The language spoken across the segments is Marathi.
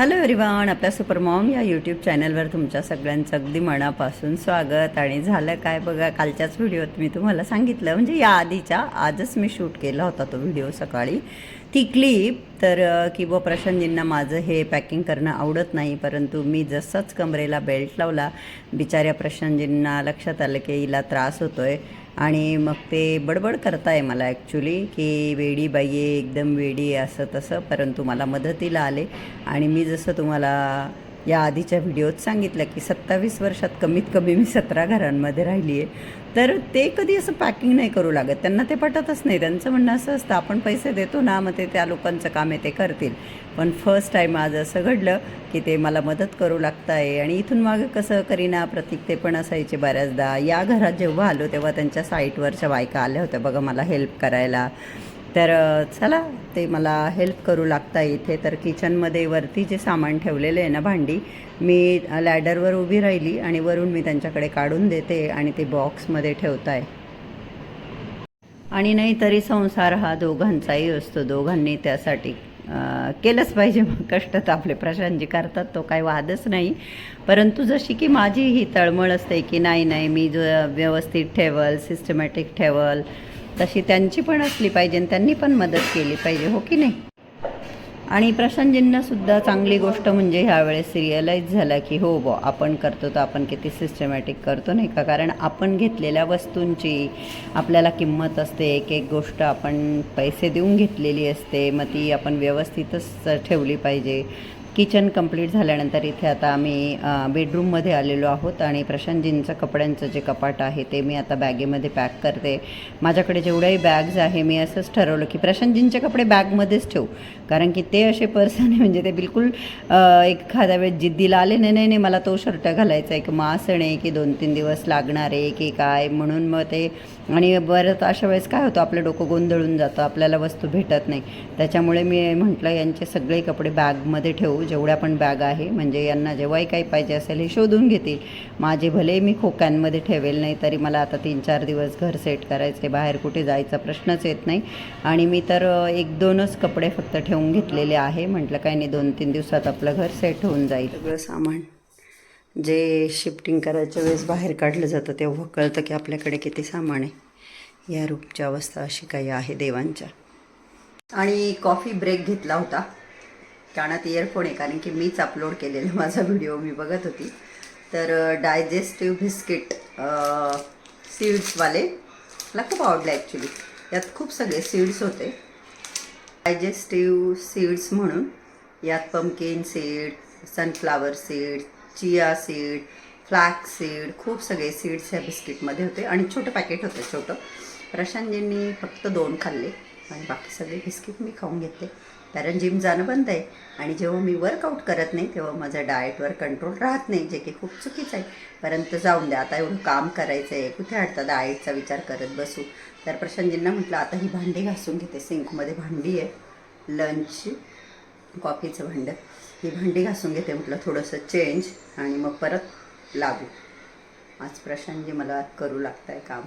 हॅलो एव्हरीवन आपल्या सुपरमॉम या यूट्यूब चॅनलवर तुमच्या सगळ्यांचं अगदी मनापासून स्वागत. आणि झालं काय बघा कालच्याच व्हिडिओत मी तुम्हाला सांगितलं म्हणजे या आधीच्या आजच मी शूट केला होता तो व्हिडिओ सकाळी. ती क्लिप तर की व प्रशांतजींना माझं हे पॅकिंग करणं आवडत नाही परंतु मी जसाच कमरेला बेल्ट लावला बिचाऱ्या प्रशांतजींना लक्षात आलं की हिला त्रास होतो आहे आणि मग ते बडबड करताय मला ॲक्च्युली की वेडी बाई आहे एकदम वेडी आहे असं तसं परंतु मला मदतीला आले. आणि मी जसं तुम्हाला या आधीच्या व्हिडिओत सांगितलं की सत्तावीस वर्षात कमीत कमी मी सतरा घरांमध्ये राहिली आहे. तर ते कधी असं पॅकिंग नाही करू लागत. त्यांना ते पटतच नाही. त्यांचं म्हणणं असं असतं आपण पैसे देतो ना मग ते त्या लोकांचं काम आहे ते करतील. पण फर्स्ट टाईम आज असं घडलं की ते मला मदत करू लागत आहे आणि इथून मागं कसं करीना प्रतीक ते पण असायचे बऱ्याचदा. या घरात जेव्हा आलो तेव्हा त्यांच्या साईटवरच्या बायका आल्या होत्या. बघा मला हेल्प करायला. तर चला ते मला हेल्प करू लागता इथे. तर किचनमध्ये वरती जे सामान ठेवलेलं आहे ना भांडी मी लॅडरवर उभी राहिली आणि वरून मी त्यांच्याकडे काढून देते आणि ते बॉक्समध्ये ठेवताय. आणि नाही तरी संसार हा दोघांचाही असतो. दोघांनी त्यासाठी केलंच पाहिजे. मग कष्ट तर आपले प्रशांतजी करतात तो काही वादच नाही. परंतु जशी की माझी ही तळमळ असते की नाही नाही मी जो व्यवस्थित ठेवल सिस्टमॅटिक ठेवल तशी त्यांची पण असली पाहिजे आणि त्यांनी पण मदत केली पाहिजे हो की नाही? आणि प्रशांतजींनासुद्धा चांगली गोष्ट म्हणजे ह्यावेळेस रिअलाईज झालं की हो बॉ आपण करतो तर आपण किती सिस्टमॅटिक करतो नाही का? कारण आपण घेतलेल्या वस्तूंची आपल्याला किंमत असते एक एक गोष्ट आपण पैसे देऊन घेतलेली असते मग ती आपण व्यवस्थितच ठेवली पाहिजे. किचन कंप्लीट झाल्यानंतर इथे आता आम्ही बेडरूममध्ये आलेलो आहोत आणि प्रशांतजींचं कपड्यांचं जे कपाट आहे ते मी आता बॅगेमध्ये पॅक करते. माझ्याकडे जेवढ्याही बॅग्स आहे मी असंच ठरवलं की प्रशांतजींचे कपडे बॅगमध्येच ठेवू. कारण की ते असे पर्सन आहे म्हणजे ते बिलकुल एखाद्या वेळेस जिद्दीला आले नाही नाही नाही मला तो शर्ट घालायचा आहे की मग आहे की दोन तीन दिवस लागणार आहे की काय? म्हणून मग ते आणि बरं अशा वेळेस काय होतं आपलं डोकं गोंधळून जातं आपल्याला वस्तू भेटत नाही. त्याच्यामुळे मी म्हटलं यांचे सगळे कपडे बॅगमध्ये ठेवू. जेवढ्या पण बॅग आहे म्हणजे यांना जेव्हाही काही पाहिजे असेल हे शोधून घेतील. माझे भले मी खोक्यांमध्ये ठेवेल नाही तरी मला आता तीन चार दिवस घर सेट करायचे बाहेर कुठे जायचा प्रश्नच येत नाही. आणि मी तर एक दोनच कपडे फक्त ठेवून घेतलेले आहे. म्हटलं काही नाही दोन तीन दिवसात आपलं घर सेट होऊन जाईल. सगळं सामान जे शिफ्टिंग करायच्या वेळेस बाहेर काढलं जातं तेव्हा कळतं की आपल्याकडे किती सामान आहे. या रूपची अवस्था अशी काही आहे देवांच्या. आणि कॉफी ब्रेक घेतला होता. कानात इयरफोन आहे कारण की मीच अपलोड केलेला माझा व्हिडिओ मी बघत होती. तर डायजेस्टिव्ह बिस्किट सीड्सवाले मला खूप आवडलं ॲक्च्युली यात खूप सगळे सीड्स होते. डायजेस्टिव्ह सीड्स म्हणून यात pumpkin seed sunflower seed chia seed flax seed खूप सगळे सीड्स ह्या बिस्किटमध्ये होते. आणि छोटं पॅकेट होतं छोटं. प्रशांतजींनी फक्त दोन खाल्ले. आणि बाकी सगळे बिस्किट मी खाऊन घेतले. कारण जिम जाणं बंद आहे. आणि जेव्हा मी वर्कआउट करत नाही तेव्हा माझं डाएटवर कंट्रोल राहत नाही जे की खूप चुकीचं आहे. परंतु जाऊन द्या आता एवढं काम करायचं आहे कुठे आठता डाएटचा विचार करत बसू. तर प्रशांतजींना म्हटलं आता ही भांडी घासून घेते. सिंकमध्ये भांडी आहे. लंचची कॉफीचं भांडं. ही भांडी घासून घेते म्हटलं थोडंसं चेंज आणि मग परत लागू. आज प्रशांतजी मला करू लागत आहे काम.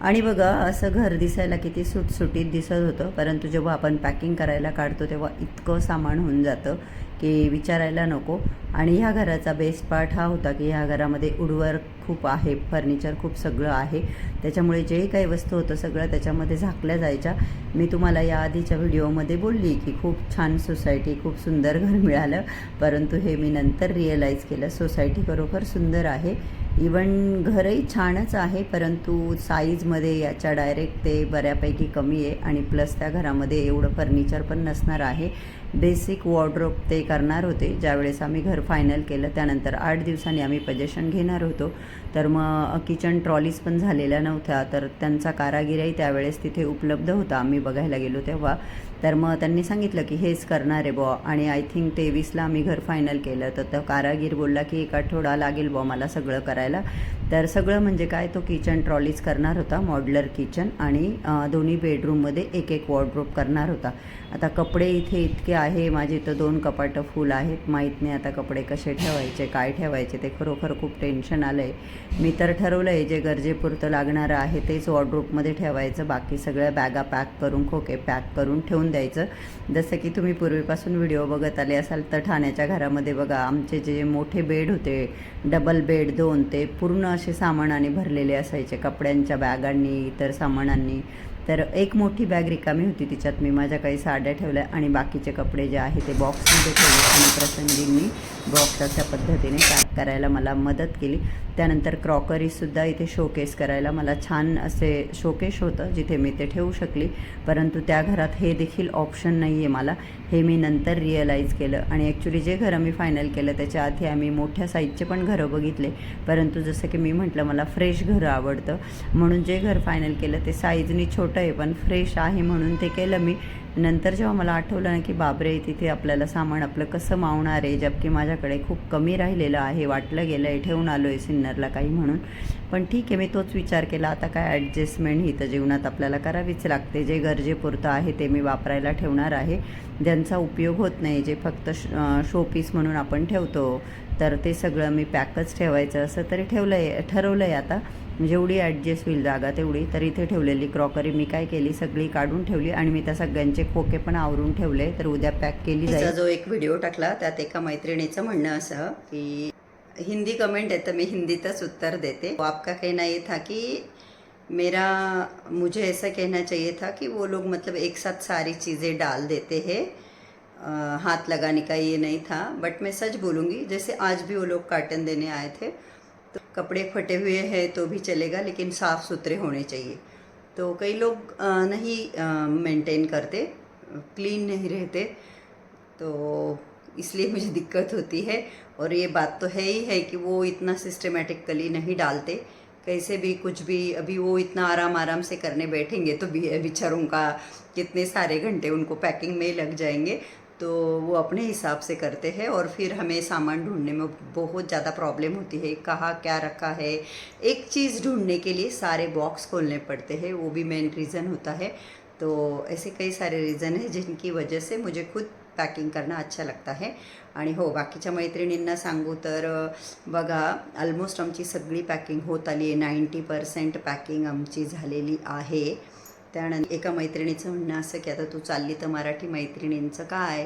आणि बघा असं घर दिसायला किती सुटसुटीत दिसत होतं परंतु जेव्हा आपण पॅकिंग करायला काढतो तेव्हा इतकं सामान होऊन जातं. की विचारायला नको. आणि ह्या घराचा बेस्ट पार्ट हा होता की ह्या घरामध्ये उडवर खूप आहे फर्निचर खूप सगळं आहे. त्याच्यामुळे जे काही वस्तू होतं सगळं त्याच्यामध्ये झाकल्या जायच्या. मी तुम्हाला या आधीच्या व्हिडिओमध्ये बोलली की खूप छान सोसायटी खूप सुंदर घर मिळालं. परंतु हे मी नंतर रिअलाईज केलं सोसायटी खरोखर सुंदर आहे. इवन घरही छानच आहे परंतु साईजमध्ये याच्या डायरेक्ट ते बऱ्यापैकी कमी आहे. आणि प्लस त्या घरामध्ये एवढं फर्निचर पण नसणार आहे. बेसिक वॉर्ड्रोप ते करणार होते. ज्यावेळेस आम्ही घर फायनल केलं त्यानंतर आठ दिवसांनी आम्ही पजेशन घेणार होतो. तर मग किचन ट्रॉलीज पण झालेल्या नव्हत्या. तर त्यांचा कारागिरही त्यावेळेस तिथे उपलब्ध होता. आम्ही बघायला गेलो तेव्हा. तर मग त्यांनी सांगितलं की हेच करणार आहे बॉ आणि आय थिंक तेवीसला आम्ही घर फायनल केलं. तर तो कारागीर बोलला की एक आठवडा लागेल बॉ मला सगळं करायला. तर सगळं म्हणजे काय? तो किचन ट्रॉलीज करणार होता मॉड्युलर किचन आणि दोन्ही बेडरूममध्ये एक एक वॉर्ड्रोप करणार होता. आता कपडे इथे इतके आहे माझे तर दोन कपाटं फुल आहेत. माहीत नाही आता कपडे कसे ठेवायचे काय ठेवायचे ते खरोखर खूप टेन्शन आलं आहे मी तर ठरवलं आहे जे गरजेपुरतं लागणारं आहे तेच वॉर्ड्रोपमध्ये ठेवायचं बाकी सगळ्या बॅगा पॅक करून खोके पॅक करून ठेवून ठेवून द्यायचं. जसं की तुम्ही पूर्वीपासून व्हिडिओ बघत आले असाल तर ठाण्याच्या घरामध्ये बघा आमचे जे मोठे बेड होते डबल बेड दोन ते पूर्ण असे सामानाने भरलेले असायचे कपड्यांच्या बॅगांनी इतर सामानांनी. तर एक मोठी बॅग रिकामी होती तिच्यात. मी माझ्या काही साड्या ठेवल्या आणि बाकीचे कपडे जे आहे ते बॉक्समध्ये ठेवले आणि प्रसंगींनी बॉक्स अशा पद्धतीने पॅक करायला मला मदत केली. त्यानंतर क्रॉकरीसुद्धा इथे शोकेस करायला मला छान असे शोकेश होतं जिथे मी ते ठेवू शकली. परंतु त्या घरात हे देखील ऑप्शन नाही आहे मला. हे मी नंतर रिअलाईज केलं आणि ॲक्च्युली जे घरं मी फायनल केलं त्याच्या आधी आम्ही मोठ्या साईजचे पण घरं बघितले. परंतु जसं की मी म्हटलं मला फ्रेश घरं आवडतं. म्हणून जे घर फायनल केलं ते साईजनी छोटं आहे. पण फ्रेश आहे म्हणून ते केलं मी. नंतर जेव्हा मला आठवलं ना की बाबरे तिथे आपल्याला सामान आपलं कसं मावणार आहे? जबकी माझ्याकडे खूप कमी राहिलेलं आहे वाटलं गेलं आहे ठेवून आलो आहे सिन्नरला काही म्हणून. पण ठीक आहे मी तोच विचार केला. आता काय ॲडजस्टमेंट ही तर जीवनात आपल्याला करावीच लागते. जे गरजेपुरतं आहे ते मी वापरायला ठेवणार आहे. ज्यांचा उपयोग होत नाही जे फक्त शोपीस म्हणून आपण ठेवतो तर ते सगळं मी पॅकच ठेवायचं. असं तरी ठेवलं आहे ठरवलं आहे आता. जेवढी ॲडजस्ट होईल जागा तेवढी. तर इथे ठेवलेली क्रॉकरी मी काय केली? सगळी काढून ठेवली आणि मी त्या सगळ्यांचे खोके पण आवरून ठेवले. तर उद्या पॅक केली जाईल. जो एक व्हिडिओ टाकला त्यात एका मैत्रिणीचं म्हणणं असं की हिंदी कमेंट है तो मैं हिंदीतच उत्तर देते. आपका कहना ये था कि मेरा मुझे ऐसा कहना चाहिए था कि वो लोग मतलब एक साथ सारी चीज़ें डाल देते हैं। हाथ लगाने का ये नहीं था। बट मैं सच बोलूँगी जैसे आज भी वो लोग कार्टन देने आए थे तो कपड़े फटे हुए हैं तो भी चलेगा, लेकिन साफ़ सुथरे होने चाहिए। तो कई लोग नहीं मेंटेन करते क्लीन नहीं रहते। तो इसलिए मुझे दिक्कत होती है, और ये बात तो है ही है कि वो इतना सिस्टमेटिकली नहीं डालते। कैसे भी कुछ भी, अभी वो इतना आराम आराम से करने बैठेंगे तो बेचारों का कितने सारे घंटे उनको पैकिंग में ही लग जाएँगे। तो वो अपने हिसाब से करते हैं और फिर हमें सामान ढूँढने में बहुत ज़्यादा प्रॉब्लम होती है, कहाँ क्या रखा है। एक चीज़ ढूँढने के लिए सारे बॉक्स खोलने पड़ते हैं, वो भी मेन रीज़न होता है। तो ऐसे कई सारे रीज़न है जिनकी वजह से मुझे खुद पॅकिंग करणं अच्छा लागतं आहे आणि हो, बाकीच्या मैत्रिणींना सांगू तर, बघा ऑलमोस्ट आमची सगळी पॅकिंग होत आली आहे नाईंटी पर्सेंट पॅकिंग आमची झालेली आहे. त्यानंतर एका मैत्रिणीचं म्हणणं असं की आता तू चालली तर मराठी मैत्रिणींचं काय?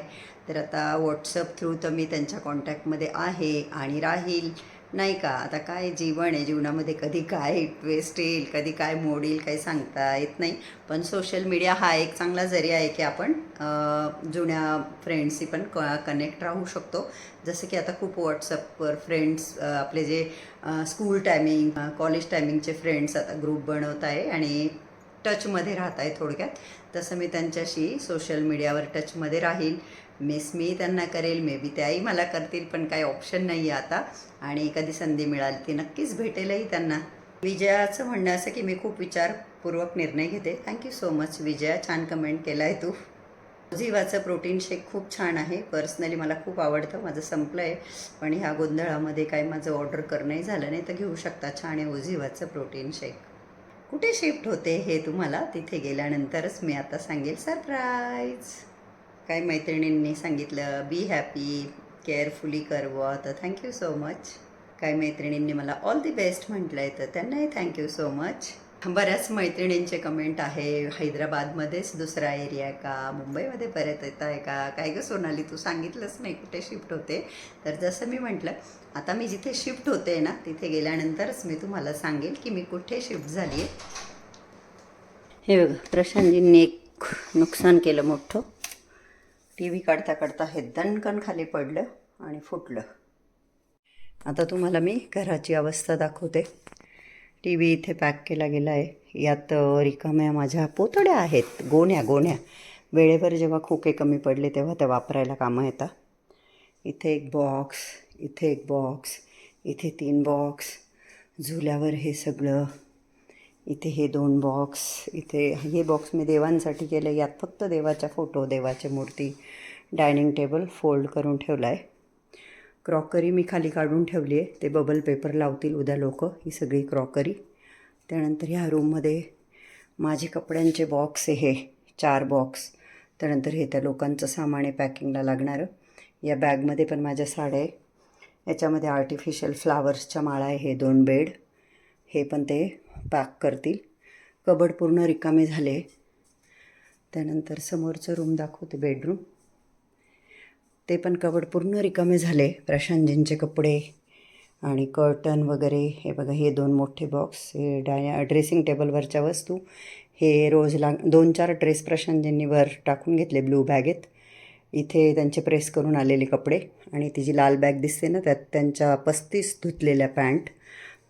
तर आता व्हॉट्सअप थ्रू तर मी त्यांच्या कॉन्टॅक्टमध्ये आहे आणि राहील. नाही का? आता काय जीवन आहे? जीवनामध्ये कधी काय ट्वेस्ट येईल? कधी काय मोड येईल? काही सांगता येत नाही. पण सोशल मीडिया हा एक चांगला जरिया आहे की आपण जुन्या फ्रेंड्सशी पण क कनेक्ट राहू शकतो. जसं की आता खूप व्हॉट्सअपवर फ्रेंड्स आपले जे स्कूल टायमिंग कॉलेज टायमिंगचे फ्रेंड्स आता ग्रुप बनवत आहे आणि टचमध्ये राहत आहे थोडक्यात. तसं मी त्यांच्याशी सोशल मीडियावर टचमध्ये राहील. मिस मी त्यांना करेल मे बी त्याही मला करतील पण काही ऑप्शन नाही आहे आता. आणि कधी संधी मिळाली ती नक्कीच भेटेलही त्यांना. विजयाचं म्हणणं असं की मी खूप विचारपूर्वक निर्णय घेते. Thank you so much Vijaya. छान कमेंट केला आहे तू. ओझिवाचं प्रोटीन शेक खूप छान आहे. पर्सनली मला खूप आवडतं. माझं संपलं आहे पण ह्या गोंधळामध्ये काही माझं ऑर्डर करणंही झालं नाही. तर घेऊ शकता. छान आहे ओझिवाचं प्रोटीन शेक कुठे शिफ्ट होते हे तुम्हाला तिथे गेल्यानंतरच मी आता सांगेल. सरप्राईज काही मैत्रिणींनी सांगितलं बी हॅपी केअरफुली करवं तर थँक्यू सो मच काही मैत्रिणींनी मला ऑल दी बेस्ट म्हटलं आहे तर त्यांनाही थँक्यू सो मच बऱ्याच मैत्रिणींचे कमेंट आहे. हैदराबादमध्येच दुसरा एरिया आहे का? मुंबईमध्ये परत येत आहे का? काय गं सोनाली तू सांगितलंच नाही कुठे शिफ्ट होते. तर जसं मी म्हटलं आता मी जिथे शिफ्ट होते ना तिथे गेल्यानंतरच मी तुम्हाला सांगेल की मी कुठे शिफ्ट झाली आहे हे बघा प्रशांतजींनी एक नुकसान केलं मोठं. टी व्ही काढता काढता हे दणकण खाली पडलं आणि फुटलं. आता तुम्हाला मी घराची अवस्था दाखवते. टी व्ही इथे पॅक केला गेला आहे यात रिकाम्या माझ्या पोतड्या आहेत. गोण्या गोण्या. वेळेवर जेव्हा खोके कमी पडले तेव्हा त्या वापरायला कामं येतात. इथे एक बॉक्स इथे एक बॉक्स इथे तीन बॉक्स झुल्यावर हे सगळं इथे हे दोन बॉक्स इथे हे बॉक्स मी देवांसाठी केलं यात फक्त देवाच्या फोटो देवाची मूर्ती डायनिंग टेबल फोल्ड करून ठेवला आहे क्रॉकरी मी खाली काढून ठेवली आहे. ते बबल पेपर लावतील उद्या लोक ही सगळी क्रॉकरी. त्यानंतर ह्या रूममध्ये माझे कपड्यांचे बॉक्स हे चार बॉक्स त्यानंतर हे त्या लोकांचं सामान आहे पॅकिंगला लागणारं. या बॅगमध्ये पण माझ्या साड्या आहे. याच्यामध्ये आर्टिफिशियल फ्लावर्सच्या माळा आहे हे दोन बेड हे पण ते पॅक करतील. कबड पूर्ण रिकामे झाले. त्यानंतर समोरचं रूम दाखवते बेडरूम ते पण कबड पूर्ण रिकामे झाले. प्रशांतजींचे कपडे आणि कर्टन वगैरे. हे बघा हे दोन मोठे बॉक्स हे डाय ड्रेसिंग टेबलवरच्या वस्तू. हे रोज लाग दोन चार ड्रेस प्रशांतजींनी वर टाकून घेतले ब्लू बॅगेत इथे त्यांचे प्रेस करून आलेले कपडे. आणि ती जी लाल बॅग दिसते ना त्यात त्यांच्या पस्तीस धुतलेल्या पॅन्ट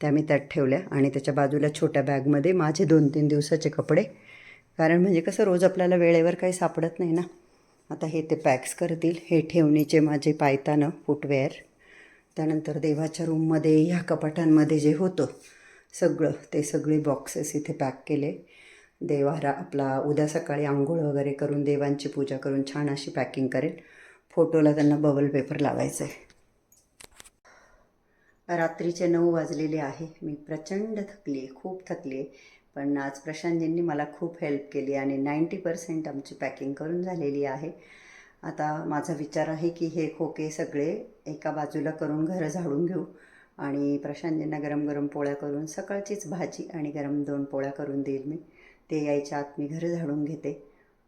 त्या मी त्यात ठेवल्या. आणि त्याच्या बाजूला छोट्या बॅगमध्ये माझे दोन तीन दिवसाचे कपडे. कारण म्हणजे कसं रोज आपल्याला वेळेवर काही सापडत नाही ना. आता हे ते पॅक्स करतील. हे ठेवणीचे माझे पायतानं फुटवेअर. त्यानंतर देवाच्या रूममध्ये ह्या कपाटांमध्ये जे होतं सगळं ते सगळे बॉक्सेस इथे पॅक केले. देवारा आपला उद्या सकाळी आंघोळ वगैरे करून देवांची पूजा करून छान अशी पॅकिंग करेल. फोटोला त्यांना बबल पेपर लावायचं आहे रात्रीचे नऊ वाजलेले आहे. मी प्रचंड थकली आहे खूप थकली आहे पण आज प्रशांतजींनी मला खूप हेल्प केली आणि नाईंटी पर्सेंट आमची पॅकिंग करून झालेली आहे. आता माझा विचार आहे की हे खोके सगळे एका बाजूला करून घरं झाडून घेऊ आणि प्रशांतजींना गरम गरम पोळ्या करून सकाळचीच भाजी आणि गरम दोन पोळ्या करून देईल मी. ते यायच्या आत मी घरं झाडून घेते.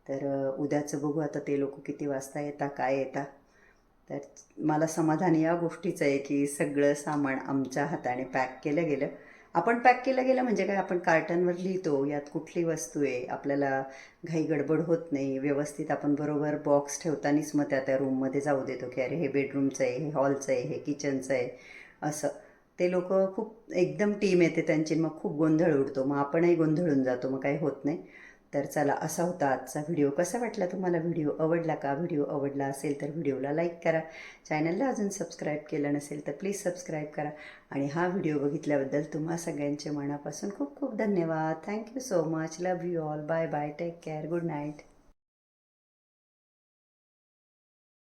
तर उद्याचं बघू आता ते लोक किती वाजता येता काय येता. तर मला समाधान या गोष्टीचं आहे की सगळं सामान आमच्या हाताने पॅक केलं गेलं. आपण पॅक केलं गेलं म्हणजे काय? आपण कार्टनवर लिहितो यात कुठली वस्तू आहे? आपल्याला घाई गडबड होत नाही. व्यवस्थित आपण बरोबर बॉक्स ठेवतानीच मग त्या त्या रूममध्ये जाऊ देतो की अरे हे बेडरूमचं आहे हे हॉलचं आहे हे किचनचं आहे असं. ते लोक खूप एकदम टीम येते त्यांची मग खूप गोंधळ उडतो. मग आपणही गोंधळून जातो. मग काही होत नाही. तर चला असा होता आजचा व्हिडिओ. कसा वाटला तुम्हाला व्हिडिओ? आवडला का? व्हिडिओ आवडला असेल तर व्हिडिओला लाईक करा. चॅनलला अजून सबस्क्राईब केलं नसेल तर प्लीज सबस्क्राईब करा. आणि हा व्हिडिओ बघितल्याबद्दल तुम्हा सगळ्यांचे मनापासून खूप खूप धन्यवाद. Thank you so much. Love you all. Bye bye. Take care. Good night.